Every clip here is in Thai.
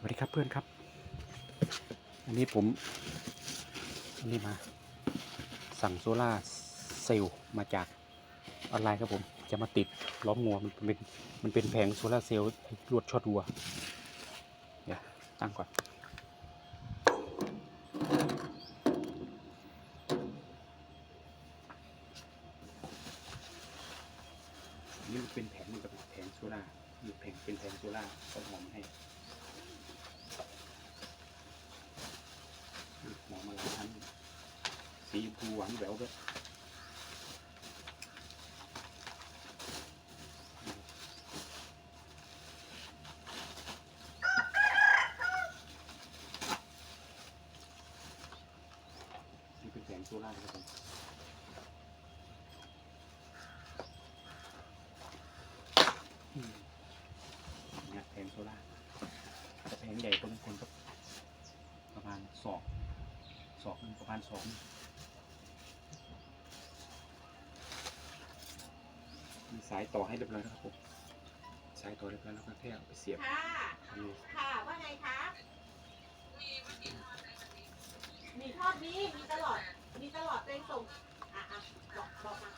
สวัสดีครับเพื่อนครับ อันนี้ผมอันนี้มา สั่งโซล่าเซลล์มาจากออนไลน์ครับผมจะมาติดล้อมงัวมันเป็นมันเป็นแผงโซล่าเซลล์ลวดช็อตวัวเดี๋ยวตั้งก่อนอันนี้มันเป็นแผงมันกับแผงโซล่าร์มีแผงเป็นแผงโซล่าร์ก็หอมให้ห อมมาหลายชั้นสีชมพูหวานแหววด้วยนี่เป็นแผงโซล่าร์ครับผมอืมเนี่ยแผงโซล่าร์แต่แผงใหญ่ตัวนึงคนก็ประมาณศอก ศอกหนึงประมาณศองมีสายต่อให้เรียบร้อยแล้วครับผมสายต่อเรียบร้อยแล้วก็แค่เอาไปเสียบค่ะ ค่ะ ว่าไงคะ มีทอดนี้ มีตลอด มีตลอดเป็นส่ง อะอะบอกบอกมา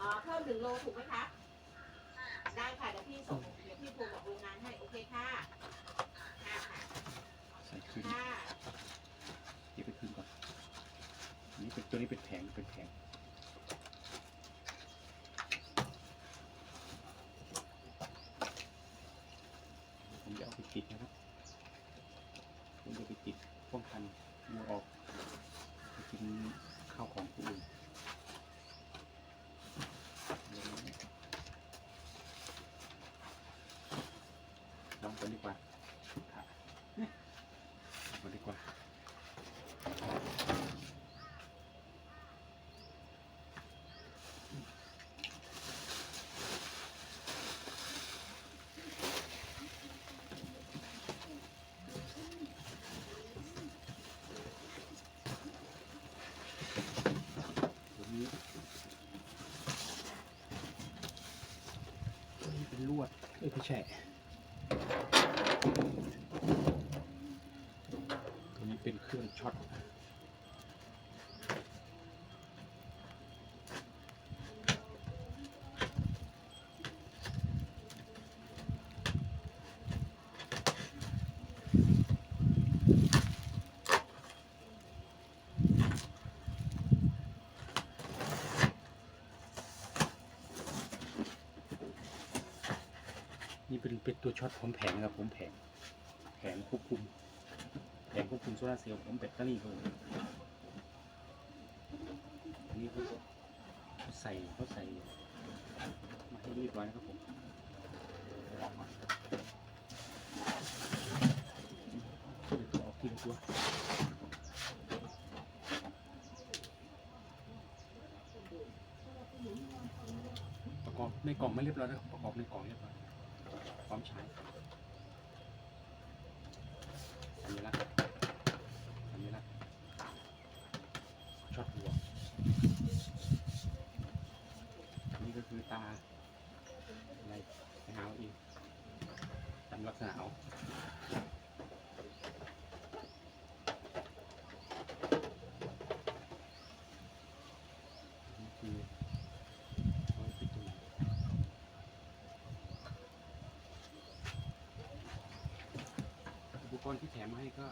อ๋อเพิ่มหนึ่งโลถูกไหมคะ ได้ค่ะ เดี๋ยวพี่ส่ง เดี๋ยวพี่โทรบอกโรงงานให้ โอเคค่ะ ค่ะค่ะใส่ขึ้น ค่ะ เก็บไปขึ้นก่อนอันนี้เป็น ตัวนี้เป็นแผงเป็นแผงผมจะเอาไปติดนะครับ ผมจะไปติดป้องกันมัวออกไปกินข้าวของผู้อื่นลองกันดีกว่าครับลองกันดีกว่า ตัวนี้ตัวนี้ เป็นลวดเอ้ยไม่ใช่ตัวนี้เป็นเครื่องช็อต เป็นเป็นตัวช็อตผมแผงครับผมแผงแผงควบคุมแผงควบคุมโซลาร์เซลล์ผมแบตเตอรี่ครับผมอันนี้เขาใส่เขาใส่มาให้เรียบร้อยนะครับผมออาเดี๋ยวตัวออกทีละตัวประกอบในกล่องไม่เรียบร้อยนะครับประกอบในกล่องเรียบร้อย พร้อมใช้สัญลักษณ์สัญลักษณ์ช็อตหัวนี่ก็คือตาอะไรไปหาเอาเองจำลักษณะเอานี่คือเอาไว้ปิดตรงไหน อุปก รณ์ที่แถมมาให้ก็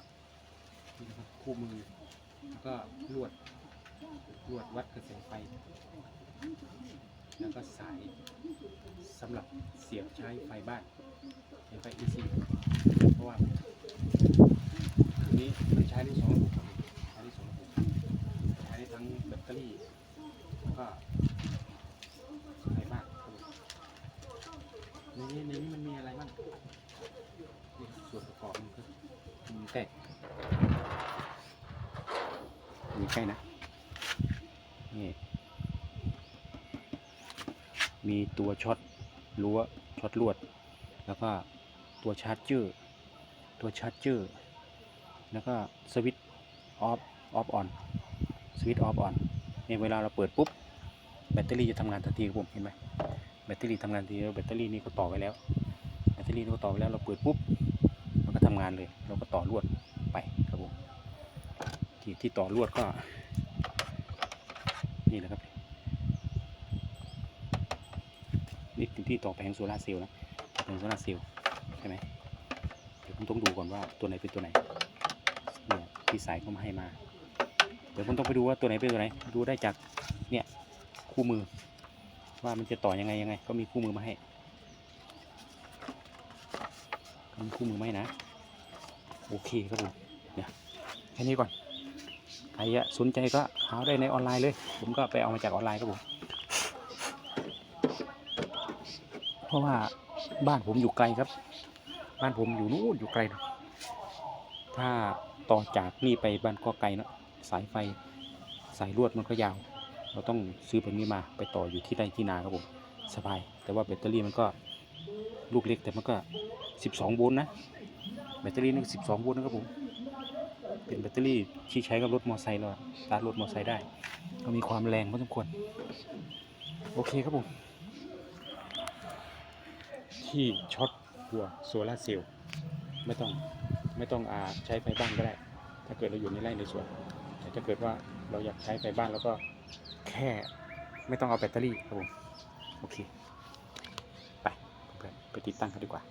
นี่นะครับคู่มือแล้วก็ลวดลวดวัดกระแสไฟ แล้วก็สายสำหรับเสียบใช้ไฟบ้านไฟไฟ EC เพราะว่าอันนี้มันใช้ได้สองระบบครับใช้ได้สองระบบใช้ได้ทั้งแบตเตอรี่แล้วก็ไฟบ้านในนี้ในนี้มันมีอะไรบ้างส่วนประกอบมันก็ ใกล้มีใกล้นะนี่มีตัวช็อตรั้วช็อตลวด แล้วก็ตัวชาร์จเจอร์ตัวชาร์จเจอร์แล้วก็สวิตช์ออฟออฟออนสวิตช์ออฟออนนี่เวลาเราเปิดปุ๊บแบตเตอรี่จะทำงานทันทีครับผมเห็นไหมแบตเตอรี่ทำงานทันทีแล้วแบตเตอรี่นี่ก็ต่อไว้แล้วแบตเตอรี่นี่ก็ต่อไว้แล้วเราเปิดปุ๊บางานเลย เราก็ต่อลวดไปครับผมที่ที่ต่อลวดก็ นี่นะครับนี่ที่ต่อแผงโซลาร์เซลล์นะแผงโซลาร์เซลล์ใช่ไหมเดี๋ยวผมต้องดูก่อนว่าตัวไหนเป็นตัวไหนเนี่ยที่สายเขามาให้มา เดี๋ยวผมต้องไปดูว่าตัวไหนเป็นตัวไหน ดูได้จากเนี่ยคู่มือ ว่ามันจะต่อยังไงยังไง ก็มีคู่มือมาให้มีคู่มือมาให้นะ โอเคครับผมเนี่ยแค่นี้ก่อนใครสนใจก็หาได้ในออนไลน์เลย ผมก็ไปเอามาจากออนไลน์ครับผมเพราะว่าบ้านผมอยู่ไกลครับ บ้านผมอยู่นู่นอยู่ไกลนะถ้าต่อจากนี่ไปบ้านก็ไกลเนาะสายไฟสายลวดมันก็ยาว เราต้องซื้อแบบนี้มาไปต่ออยู่ที่ไร่ที่นาครับผมสบาย แต่ว่าแบตเตอรี่มันก็ลูกเล็กแต่มันก็ 12 โวลต์นะ แบตเตอรี่นี่12โวลต์นะครับผม เป็นแบตเตอรี่ที่ใช้กับรถมอเตอร์ไซค์เราะตาร์ทรถมอเตอร์ไซค์ได้ ก็มีความแรงพอสมควร โอเคครับผม ที่ช็อตหัวโซลาเซลล์ไม่ต้องไม่ต้องอาใช้ไฟบ้านก็ได้ ถ้าเกิดเราอยู่ในไร่ในสวนแต่ถ้าเกิดว่าเราอยากใช้ไฟบ้านแล้วก็แค่ไม่ต้องเอาแบตเตอรี่ครับผม โอเค ไปเพื่อนไปติดตั้งกันดีกว่า